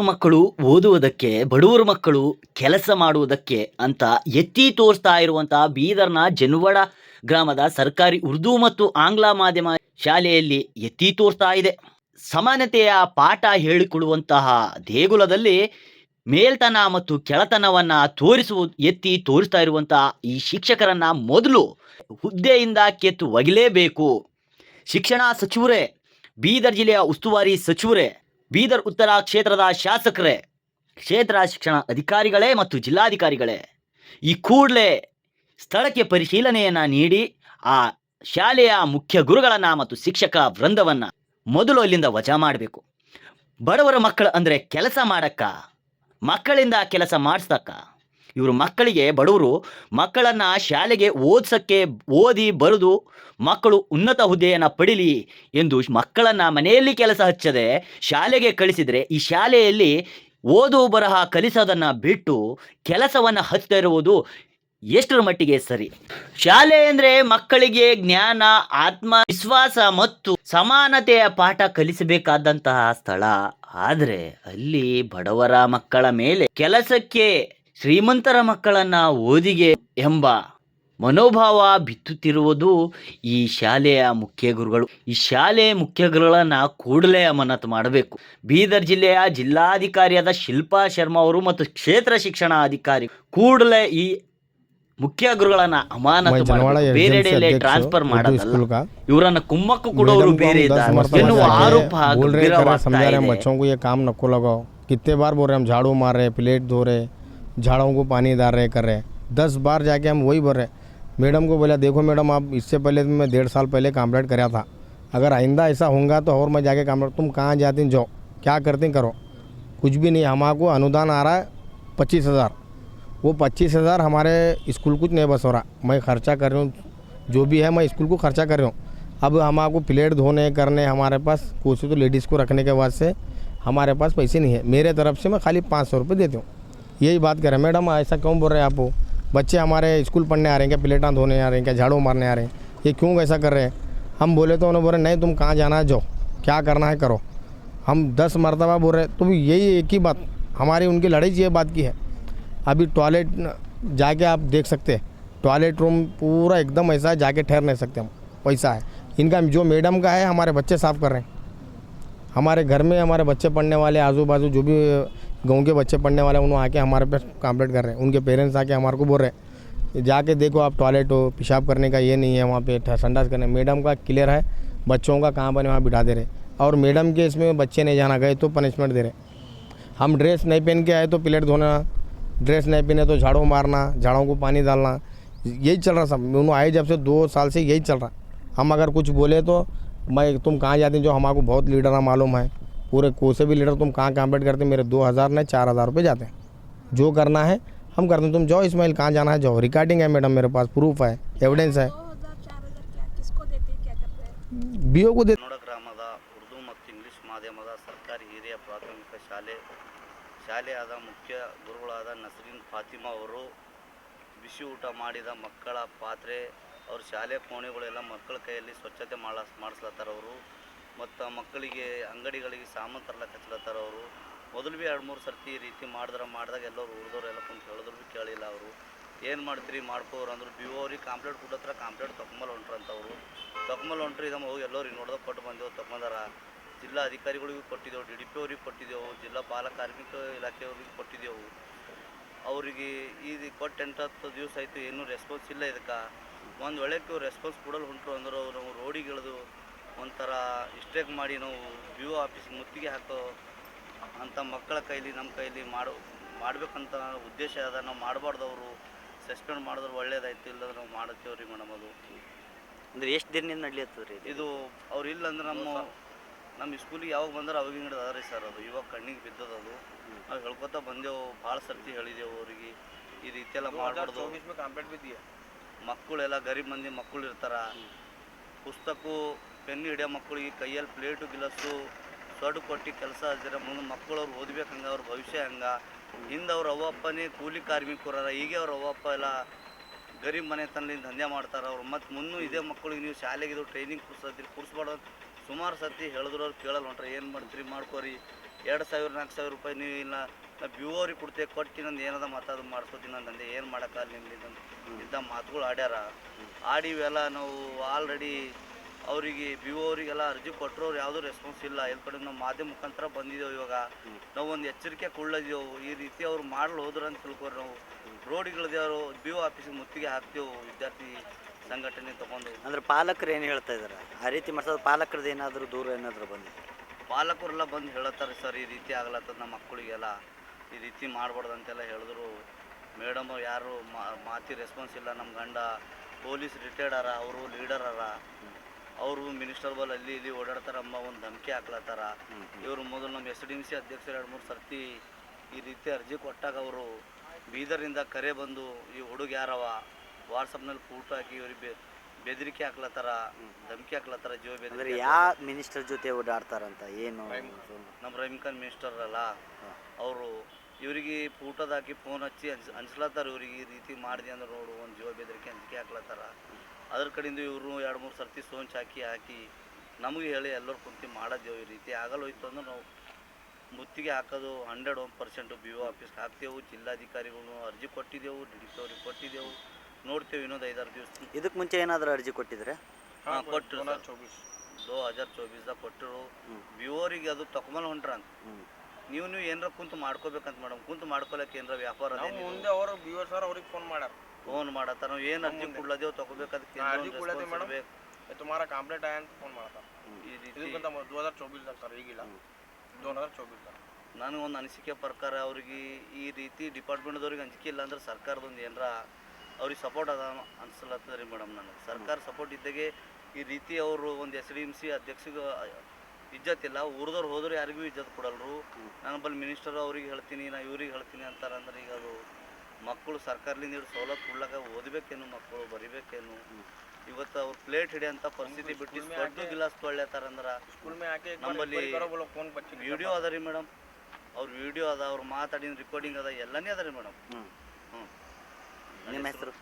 ಮಕ್ಕಳು ಓದುವುದಕ್ಕೆ, ಬಡವರ ಮಕ್ಕಳು ಕೆಲಸ ಮಾಡುವುದಕ್ಕೆ ಅಂತ ಎತ್ತಿ ತೋರಿಸ್ತಾ ಇರುವಂತಹ ಬೀದರ್ನ ಜನವಡ ಗ್ರಾಮದ ಸರ್ಕಾರಿ ಉರ್ದು ಮತ್ತು ಆಂಗ್ಲ ಮಾಧ್ಯಮ ಶಾಲೆಯಲ್ಲಿ ಎತ್ತಿ ತೋರಿಸ್ತಾ ಇದೆ. ಸಮಾನತೆಯ ಪಾಠ ಹೇಳಿಕೊಳ್ಳುವಂತಹ ದೇಗುಲದಲ್ಲಿ ಮೇಲ್ತನ ಮತ್ತು ಕೆಳತನವನ್ನ ತೋರಿಸುವ ಎತ್ತಿ ತೋರಿಸ್ತಾ ಇರುವಂತಹ ಈ ಶಿಕ್ಷಕರನ್ನ ಮೊದಲು ಹುದ್ದೆಯಿಂದ ಕೆತ್ತು ಒಗಿಲೇಬೇಕು ಶಿಕ್ಷಣ ಸಚಿವರೇ, ಬೀದರ್ ಜಿಲ್ಲೆಯ ಉಸ್ತುವಾರಿ ಸಚಿವರೇ ಬೀದರ್ ಉತ್ತರ ಕ್ಷೇತ್ರದ ಶಾಸಕರೇ, ಕ್ಷೇತ್ರ ಶಿಕ್ಷಣ ಅಧಿಕಾರಿಗಳೇ ಮತ್ತು ಜಿಲ್ಲಾಧಿಕಾರಿಗಳೇ, ಈ ಕೂಡಲೇ ಸ್ಥಳಕ್ಕೆ ಪರಿಶೀಲನೆಯನ್ನ ನೀಡಿ ಆ ಶಾಲೆಯ ಮುಖ್ಯ ಗುರುಗಳನ್ನು ಮತ್ತು ಶಿಕ್ಷಕ ವೃಂದವನ್ನ ಮೊದಲು ಅಲ್ಲಿಂದ ವಜಾ ಮಾಡಬೇಕು. ಬಡವರ ಮಕ್ಕಳು ಅಂದರೆ ಕೆಲಸ ಮಾಡಕ್ಕ, ಮಕ್ಕಳಿಂದ ಕೆಲಸ ಮಾಡಿಸ್ತಕ್ಕ ಇವರು ಮಕ್ಕಳಿಗೆ ಬಡವರು ಮಕ್ಕಳನ್ನ ಶಾಲೆಗೆ ಓದಿಸೋಕ್ಕೆ ಓದಿ ಬರೆದು ಮಕ್ಕಳು ಉನ್ನತ ಹುದ್ದೆಯನ್ನು ಪಡಿಲಿ ಎಂದು ಮಕ್ಕಳನ್ನ ಮನೆಯಲ್ಲಿ ಕೆಲಸ ಹಚ್ಚದೆ ಶಾಲೆಗೆ ಕಳಿಸಿದರೆ ಈ ಶಾಲೆಯಲ್ಲಿ ಓದು ಬರಹ ಕಲಿಸೋದನ್ನು ಬಿಟ್ಟು ಕೆಲಸವನ್ನು ಹಚ್ತಾ ಇರುವುದು ಎಷ್ಟರ ಮಟ್ಟಿಗೆ ಸರಿ? ಶಾಲೆ ಅಂದರೆ ಮಕ್ಕಳಿಗೆ ಜ್ಞಾನ ಆತ್ಮವಿಶ್ವಾಸ ಮತ್ತು ಸಮಾನತೆಯ ಪಾಠ ಕಲಿಸಬೇಕಾದಂತಹ ಸ್ಥಳ. ಆದರೆ ಅಲ್ಲಿ ಬಡವರ ಮಕ್ಕಳ ಮೇಲೆ ಕೆಲಸಕ್ಕೆ ಶ್ರೀಮಂತರ ಮಕ್ಕಳನ್ನ ಓದಿಗೆ ಎಂಬ ಮನೋಭಾವ ಬಿತ್ತುತ್ತಿರುವುದು ಈ ಶಾಲೆಯ ಮುಖ್ಯ ಗುರುಗಳು ಈ ಶಾಲೆಯ ಮುಖ್ಯ ಗುರುಗಳನ್ನ ಕೂಡಲೇ ಅಮಾನತು ಮಾಡಬೇಕು ಬೀದರ್ ಜಿಲ್ಲೆಯ ಜಿಲ್ಲಾಧಿಕಾರಿಯಾದ ಶಿಲ್ಪಾ ಶರ್ಮಾ ಅವರು ಮತ್ತು ಕ್ಷೇತ್ರ ಶಿಕ್ಷಣ ಅಧಿಕಾರಿ ಕೂಡಲೇ ಈ ಮುಖ್ಯ ಗುರುಗಳನ್ನ ಅಮಾನತು मैं जनवाड़ा ಮಾಡಬೇಕು. एजेंसी ಬೇರೆಡೆಯಲ್ಲಿ अध्यक्ष ಟ್ರಾನ್ಸ್ಫರ್ उर्दू ಮಾಡೋದಲ್ಲ स्कूल का ಇವರನ್ನ ಕುಮ್ಮಕ್ಕು ಕೊಡೋರು मैडम को ಬೇರೆ हम दस ಇದ್ದಾರೆ मरतबा ಎನ್ನುವ जाके ಆರೋಪ बोल रहे कर ಗಂಭೀರವಾಗ್ತಾ समझा रहे हैं ಇದೆ. बच्चों को ये काम नको लगाओ कितने बार बोल रहे हैं हम झाड़ू मार रहे प्लेट धो रहे झाड़ों को पानी डाल रहे, कर रहे हैं। दस बार जाके हम वही भर रहे मैडम को बोला, देखो मैडम, आप इससे पहले मैं डेढ़ साल पहले कंप्लेंट कराया था। अगर आइंदा ऐसा होगा तो और मैं जाके कंप्लेंट तुम कहाँ जाती जाओ, क्या करती करो। कुछ भी नहीं हमारे अनुदान आ रहा है पच्चीस हज़ार। वो पच्चीस हज़ार हमारे स्कूल कुछ नहीं बस हो रहा। मैं खर्चा कर रही हूँ, जो भी है मैं स्कूल को खर्चा कर रहा हूँ। अब हमारे प्लेट धोने, करने, हमारे पास कुछ तो लेडीज़ को रखने के बाद से हमारे पास पैसे नहीं है। मेरे तरफ़ से मैं खाली पाँच सौ रुपये देती हूँ। यही बात करें मैडम, ऐसा क्यों बोल रहे हैं आप? बच्चे हमारे स्कूल पढ़ने आ रहे हैं क्या? प्लेटां धोने आ रहे हैं क्या? झाड़ू मारने आ रहे हैं। ये क्यों ऐसा कर रहे हैं? हम बोले तो उन्होंने बोले, नहीं, तुम कहाँ जाना है? जाओ। क्या करना है? करो। हम दस मरतबा बोल रहे तो यही एक ही बात, हमारी उनकी लड़ाई ये बात की है। अभी टॉयलेट जाके आप देख सकते हैं। टॉयलेट रूम पूरा एकदम ऐसा है, जाके ठहर नहीं सकते हम। वैसा है। इनका जो मैडम का है, हमारे बच्चे साफ़ कर रहे हैं। हमारे घर में हमारे बच्चे पढ़ने वाले आजू बाजू जो भी गाँव के बच्चे पढ़ने वाले, उन्होंने आके हमारे पे कंप्लेंट कर रहे हैं। उनके पेरेंट्स आके हमारे को बोल रहे हैं, जाके देखो आप टॉयलेट हो, पेशाब करने का ये नहीं है, वहाँ पे संडास करने मैडम का क्लियर है, बच्चों का कहाँ बने, वहाँ बिठा दे रहे और मैडम के इसमें बच्चे नहीं जाना, गए तो पनिशमेंट दे रहे हम ड्रेस नहीं पहन के आए तो प्लेट धोना ड्रेस नहीं पहने तो झाड़ू मारना झाड़ों को पानी डालना, यही चल रहा सब। उन्होंने आए जब से दो साल से यही चल रहा। हम अगर कुछ बोले तो मैं, तुम कहाँ जाते जो हमारे को बहुत लीडर मालूम है? पूरे कोई से भी लीडर तुम कहाँ कंप्लीट करते मेरे दो हज़ार नहीं चार हज़ार रुपये जाते हैं जो करना है हम करते हैं तुम जाओ इसमाइल कहाँ जाना है जाओ रिकॉर्डिंग है मैडम मेरे पास प्रूफ है एविडेंस है दो हजार चार हजार क्या किसको देते हैं क्या करते हैं बी को दे ಕನ್ನಡ ಗ್ರಾಮದ ಉರ್ದು ಮತ್ತು ಇಂಗ್ಲಿಷ್ ಮಾಧ್ಯಮದ ಸರ್ಕಾರಿ ಹಿರಿಯ ಪ್ರಾಥಮಿಕ ಶಾಲೆ ಶಾಲೆಯಾದ ಮುಖ್ಯ ಗುರುಗಳಾದ ನಸರೀನ್ ಫಾತಿಮಾ ಅವರು ಬಿಸಿ ಊಟ ಮಾಡಿದ ಮಕ್ಕಳ ಪಾತ್ರೆ ಅವ್ರ ಶಾಲೆ ಕೋಣೆಗಳೆಲ್ಲ ಮಕ್ಕಳ ಕೈಯಲ್ಲಿ ಸ್ವಚ್ಛತೆ ಮಾಡ ಮಾಡಿಸ್ಲತ್ತಾರ ಅವರು ಮತ್ತು ಮಕ್ಕಳಿಗೆ ಅಂಗಡಿಗಳಿಗೆ ಸಾಮಾನು ತರ್ಲಕ್ಕೆ ಹಚ್ಲತ್ತಾರ ಅವರು ಮೊದಲು ಭೀ ಎರಡು ಮೂರು ಸರ್ತಿ ಈ ರೀತಿ ಮಾಡಿದ್ರೆ ಮಾಡಿದಾಗ ಎಲ್ಲರೂ ಉಳಿದವ್ರೆಲ್ಲ ಕುಂತು ಹೇಳಿದ್ರು ಭೀ ಕೇಳಿಲ್ಲ ಅವರು. ಏನು ಮಾಡ್ತೀರಿ ಮಾಡ್ಕೋರು ಅಂದ್ರೆ ಬಿ ಓ ಅವ್ರಿಗೆ ಕಾಂಪ್ಲೇಂಟ್ ಕೊಟ್ಟತ್ರ ಕಾಂಪ್ಲೇಟ್ ತೊಗೊಂಬಲ್ ಹೊಂಟ್ರಂತವ್ರು ತೊಗೊಂಬಲ್ ಹೊಂಟ್ರಿ ಇದಮ್ಮ ಹೋಗಿ ಎಲ್ಲರಿಗೆ ನೋಡ್ದಾಗ ಕೊಟ್ಟು ಬಂದೆವು ತೊಗೊಂಬಂದಾರ ಜಿಲ್ಲಾ ಅಧಿಕಾರಿಗಳಿಗೂ ಕೊಟ್ಟಿದ್ದೆವು, ಡಿ ಡಿ ಪಿ ಅವ್ರಿಗೆ ಕೊಟ್ಟಿದ್ದೆವು, ಜಿಲ್ಲಾ ಬಾಲ ಕಾರ್ಮಿಕ ಇಲಾಖೆಯವ್ರಿಗೆ ಕೊಟ್ಟಿದ್ದೆವು. ಅವರಿಗೆ ಇದು ಕೊಟ್ಟು ಎಂಟತ್ತು ದಿವಸ ಆಯಿತು, ಏನೂ ರೆಸ್ಪಾನ್ಸ್ ಇಲ್ಲ ಇದಕ್ಕೆ. ಒಂದು ಇವ್ರು ರೆಸ್ಪಾನ್ಸ್ ಕೊಡಲು ಹೊಂಟರು ಅಂದ್ರೆ ಅವರು ರೋಡಿಗೆ ಇಳಿದು ಒಂಥರ ಇಸ್ಟ್ರೇಕ್ ಮಾಡಿ ನಾವು ಬಿ ಒ ಆಫೀಸ್ ಮುತ್ತಿಗೆ ಹಾಕೋ ಅಂಥ ಮಕ್ಕಳ ಕೈಲಿ ನಮ್ಮ ಕೈಲಿ ಮಾಡು ಮಾಡಬೇಕಂತ ಉದ್ದೇಶ ಅದ. ನಾವು ಮಾಡಬಾರ್ದು ಅವರು. ಸಸ್ಪೆಂಡ್ ಮಾಡಿದ್ರೆ ಒಳ್ಳೇದಾಯ್ತು ಇಲ್ಲದ್ರೆ ನಾವು ಮಾಡತ್ತೇವೆ ರೀ ಮೇಡಮ್ ಅದು. ಅಂದ್ರೆ ಎಷ್ಟು ದಿನದಿಂದ ನಡ್ಲಿತ್ತದ್ರಿ ಇದು? ಇದು ಅವ್ರು ಇಲ್ಲ ಅಂದ್ರೆ ನಮ್ಮ ನಮ್ಮ ಸ್ಕೂಲಿಗೆ ಯಾವಾಗ ಬಂದ್ರೆ ಅವಾಗ ಹಿಡಿದು ಅದ ರೀ ಸರ್ ಅದು. ಇವಾಗ ಕಣ್ಣಿಗೆ ಬಿದ್ದದ ಅದು. ನಾವು ಹೇಳ್ಕೊತಾ ಬಂದೆವು ಭಾಳ ಸರ್ತಿ ಹೇಳಿದೆವು ಅವರಿಗೆ. ಈ ರೀತಿ ಎಲ್ಲ ಮಾಡಬಾರ್ದು. ಮಕ್ಕಳೆಲ್ಲ ಗರೀಬ್ ಮಂದಿ ಮಕ್ಕಳು ಇರ್ತಾರ ಪುಸ್ತಕ ಪೆನ್ ಹಿಡಿಯೋ ಮಕ್ಕಳಿಗೆ ಕೈಯಲ್ಲಿ ಪ್ಲೇಟು ಗಿಲಸ್ಸು ಸೊಡ್ಡು ಕೊಟ್ಟು ಕೆಲಸ ಹಚ್ಚಿರ ಮುಂದೆ ಮಕ್ಕಳು ಅವ್ರು ಓದ್ಬೇಕು ಹಂಗೆ ಅವ್ರ ಭವಿಷ್ಯ ಹಂಗೆ. ಹಿಂದೆ ಅವ್ರ ಅವ್ವಪ್ಪನೇ ಕೂಲಿ ಕಾರ್ಮಿಕರ ಈಗ ಅವ್ರ ಅವ್ವಪ್ಪ ಎಲ್ಲ ಗರೀಬ್ ಮನೆ ತನದಿಂದ ದಂಧೆ ಮಾಡ್ತಾರೆ ಅವ್ರು. ಮತ್ತು ಮುನ್ನೂ ಇದೇ ಮಕ್ಕಳಿಗೆ ನೀವು ಶಾಲೆಗೆ ಇದು ಟ್ರೈನಿಂಗ್ ಕುರ್ಸತ್ತೀರಿ ಕುರ್ಸ್ಬಾರ್ದು ಸುಮಾರು ಸರ್ತಿ ಹೇಳಿದ್ರು ಅವ್ರು ಕೇಳಲ್ಲ ಹೊಂಟ್ರೆ ಏನು ಮಾಡ್ತೀರಿ ಮಾಡ್ಕೋರಿ. ಎರಡು ಸಾವಿರ ನಾಲ್ಕು ಸಾವಿರ ರೂಪಾಯಿ ನೀವು ಇಲ್ಲ ನಾ ಬಿ ಅವ್ರಿಗೆ ಕೊಡ್ತೇವೆ ಕೊಟ್ಟು ನಂದು ಏನದ ಮಾತಾಡೋದು ಮಾಡಿಸ್ಕೊತೀನಿ ದಂಧೆ ಏನು ಮಾಡೋಕ್ಕಲ್ಲ ನಿಮ್ಮ ಇದ್ದ ಮಾತುಗಳು ಆಡ್ಯಾರ. ಆಡಿವೆಲ್ಲ ನಾವು ಆಲ್ರೆಡಿ ಅವರಿಗೆ ಬಿ ಅವರಿಗೆಲ್ಲ ಅರ್ಜಿ ಕೊಟ್ಟರು ಅವ್ರು ಯಾವುದೂ ರೆಸ್ಪಾನ್ಸ್ ಇಲ್ಲ. ಎಲ್ಲ ಕಡೆ ನಾವು ಮಾಧ್ಯಮ ಮುಖಾಂತರ ಬಂದಿದ್ದೇವೆ ಇವಾಗ. ನಾವು ಒಂದು ಎಚ್ಚರಿಕೆ ಕೊಳ್ಳದಿದ್ದೆವು ಈ ರೀತಿ ಅವ್ರು ಮಾಡಲು ಹೋದ್ರು ಅಂತ ತಿಳ್ಕೊರಿ ನಾವು. ರೋಡ್ಗಳಿದೇವರು ಬಿ ಒ ಆಫೀಸಿಗೆ ಮುತ್ತಿಗೆ ಹಾಕ್ತೇವೆ ವಿದ್ಯಾರ್ಥಿ ಸಂಘಟನೆ ತಗೊಂಡು. ಅಂದ್ರೆ ಪಾಲಕರು ಏನು ಹೇಳ್ತಾ ಇದ್ದಾರೆ ಆ ರೀತಿ ಮಾಡ್ಸೋದು ಪಾಲಕರದ್ದು ಏನಾದರೂ ದೂರ ಏನಾದರೂ ಬಂದಿದೆ ಪಾಲಕರೆಲ್ಲ ಬಂದು ಹೇಳತ್ತಾರೆ ಸರ್ ಈ ರೀತಿ ಆಗ್ಲತ್ತದ ನಮ್ಮ ಮಕ್ಕಳಿಗೆಲ್ಲ. ಈ ರೀತಿ ಮಾಡಬಾರ್ದು ಅಂತೆಲ್ಲ ಹೇಳಿದ್ರು. ಮೇಡಮ್ ಯಾರು ಮಾ- ಮಾತಿ ರೆಸ್ಪಾನ್ಸ್ ಇಲ್ಲ. ನಮ್ಮ ಗಂಡ ಪೊಲೀಸ್ ರಿಟೈರ್ಡ್ ಅರ ಅವರು ಲೀಡರ್ ಅರ. ಅವರು ಮಿನಿಸ್ಟರ್ ಬಲ್ ಅಲ್ಲಿ ಇಲ್ಲಿ ಓಡಾಡ್ತಾರಮ್ಮ ಒಂದು ಧಮಕಿ ಹಾಕ್ಲತ್ತಾರ. ಇವರು ಮೊದಲು ನಮ್ಮ ಎಸ್ ಡಿ ಎಂ ಸಿ ಅಧ್ಯಕ್ಷರು ಎರಡು ಮೂರು ಸರ್ತಿ ಈ ರೀತಿ ಅರ್ಜಿ ಕೊಟ್ಟಾಗ ಅವರು ಬೀದರಿಂದ ಕರೆ ಬಂದು ಈ ಹುಡುಗ ಯಾರವ? ವಾಟ್ಸಪ್ನಲ್ಲಿ ಫೋಟೋ ಹಾಕಿ ಇವ್ರಿಗೆ ಬೆದರಿಕೆ ಹಾಕ್ಲತ್ತಾರ ಧಮಕಿ ಹಾಕ್ಲತ್ತಾರ ಜೀವ ಅಂದ್ರೆ ಬೆದರಿಕೆ ಯಾವ ಮಿನಿಸ್ಟರ್ ಜೊತೆ ಓಡಾಡ್ತಾರಂತ? ಏನು ನಮ್ಮ ರವಿಕಾಂತ್ ಮಿನಿಸ್ಟರ್ ಅಲ್ಲ. ಅವರು ಇವರಿಗೆ ಫೋಟೋದಾಕಿ ಫೋನ್ ಹಚ್ಚಿ ಅನ್ಸ್ ಅನ್ಸ್ಲತ್ತಾರ ಇವ್ರಿಗೆ ಈ ರೀತಿ ಮಾಡಿದೆ ಅಂದ್ರೆ ನೋಡು ಒಂದು ಜೀವ ಬೆದರಿಕೆ ಅಂಜಿಕೆ ಹಾಕ್ಲತ್ತಾರ. ಅದ್ರ ಕಡೆಯಿಂದ ಇವರು ಎರಡು ಮೂರು ಸರ್ತಿ ಸೋಂಚ್ ಹಾಕಿ ಹಾಕಿ ನಮಗೆ ಹೇಳಿ ಎಲ್ಲರೂ ಕುಂತು ಮಾಡೋದೇವು ಈ ರೀತಿ. ಆಗಲ್ಲ ಹೋಯ್ತು ಅಂದ್ರೆ ನಾವು ಮುತ್ತಿಗೆ ಹಾಕೋದು hundred one percent B O ಆಫೀಸ್ಗೆ ಹಾಕ್ತೇವೆ ಜಿಲ್ಲಾಧಿಕಾರಿಗಳು ಅರ್ಜಿ ಕೊಟ್ಟಿದ್ದೆವು ಡಿ ಡಿ ಅವ್ರಿಗೆ ಕೊಟ್ಟಿದ್ದೆವು. ನೋಡ್ತೇವೆ ಇನ್ನೊಂದು ಐದಾರು ದಿವಸ. ಇದಕ್ಕೆ ಮುಂಚೆ ಏನಾದರೂ ಅರ್ಜಿ ಕೊಟ್ಟಿದ್ರೆ? ಹಾಂ ಕೊಟ್ಟರು ದೋ ಹಜಾರ್ ಚೌಬೀಸ್ದಾಗ ಕೊಟ್ಟರು ಬಿ ಓರಿಗೆ ಅದು ತಕೊಂಬಲ್ ಹೊಂಟ್ರ ಅಂತ. ನೀವು ನೀವು ಏನಾರ ಕುಂತು ಮಾಡ್ಕೋಬೇಕಂತ ಮೇಡಮ್. ಕುಂತು ಮಾಡ್ಕೊಳಕ್ಕೆ ಏನಾರ ವ್ಯಾಪಾರ ಮುಂದೆ ಅವರು ಬಿ ಓ ಸರ್ ಅವ್ರಿಗೆ ಫೋನ್ ಮಾಡ್ಯಾರ. ಫೋನ್ ಮಾಡತ್ತಾರ ನಾವು ಏನು ಅರ್ಜಿ ಕೊಡ್ಲದೇವು ತಗೋಬೇಕು ಅದಕ್ಕೆ ಅರ್ಜಿ ಕೊಡ್ಲತ್ತೀವಿ ಮೇಡಮ್. ತುಮಾರ ಕಂಪ್ಲೇಂಟ್ ಆಯ್ತು ಅಂತ ಫೋನ್ ಮಾಡ್ತಾರೆ ಈ ರೀತಿ ಇದಕ್ಕಿಂತ ಮೊದ್ಲು ದೋ ಹಜಾರ್ ಸರ್ ಈಗಿಲ್ಲ. ದೋ ಹಜಾರ್ ದಾಗ. ನಾನು ಒಂದು ಅನಿಸಿಕೆ ಪ್ರಕಾರ ಅವ್ರಿಗೆ ಈ ರೀತಿ ಡಿಪಾರ್ಟ್ಮೆಂಟ್ದವ್ರಿಗೆ ಅಂಜಿಕೆ ಇಲ್ಲ ಅಂದ್ರೆ ಸರ್ಕಾರದೊಂದು ಏನರ ಅವ್ರಿಗೆ ಸಪೋರ್ಟ್ ಅದ ಅನ್ಸಲತ್ತದ ರೀ ಮೇಡಮ್ ನನಗೆ. ಸರ್ಕಾರ ಸಪೋರ್ಟ್ ಇದ್ದಾಗೆ ಈ ರೀತಿ ಅವರು ಒಂದು ಎಸ್ ಡಿ ಎಂ ಸಿ ಅಧ್ಯಕ್ಷಗೆ ಇಜ್ಜತ್ತಿಲ್ಲ ಊರದವ್ರು ಹೋದ್ರೆ ಯಾರಿಗೂ ಇಜ್ಜತ್ ಕೊಡಲ್ರು. ನಾನು ಬಲ್ ಮಿನಿಸ್ಟರ್ ಅವ್ರಿಗೆ ಹೇಳ್ತೀನಿ ನಾ ಇವ್ರಿಗೆ ಹೇಳ್ತೀನಿ ಅಂತಾರಂದ್ರೆ ಈಗ ಅದು ಮಕ್ಕಳು ಸರ್ಕಾರದಿಂದ ಹಿಡಿದು ಸವಲತ್ತು ಕೊಡ್ಲಾಕ ಓದಬೇಕೇನು ಮಕ್ಕಳು ಬರಿಬೇಕೇನು? ಇವತ್ತು ಅವ್ರು ಪ್ಲೇಟ್ ಹಿಡಿಯಂತ ಪರಿಸ್ಥಿತಿ ಬಿಟ್ಟು ದೊಡ್ಡ ಗಿಲಾಸ್ ತೊಳ್ಯತಾರಂದ್ರೆ ನಮ್ಮಲ್ಲಿ ವಿಡಿಯೋ ಅದ ರೀ ಮೇಡಮ್ ಅವ್ರ ವಿಡಿಯೋ ಅದ ಅವ್ರು ಮಾತಾಡಿನ ರೆಕಾರ್ಡಿಂಗ್ ಅದ ಎಲ್ಲನೇ ಅದ ರೀ ಮೇಡಮ್ ಹ್ಞೂ ನಿಮ್ಮ ಹೆಸರು?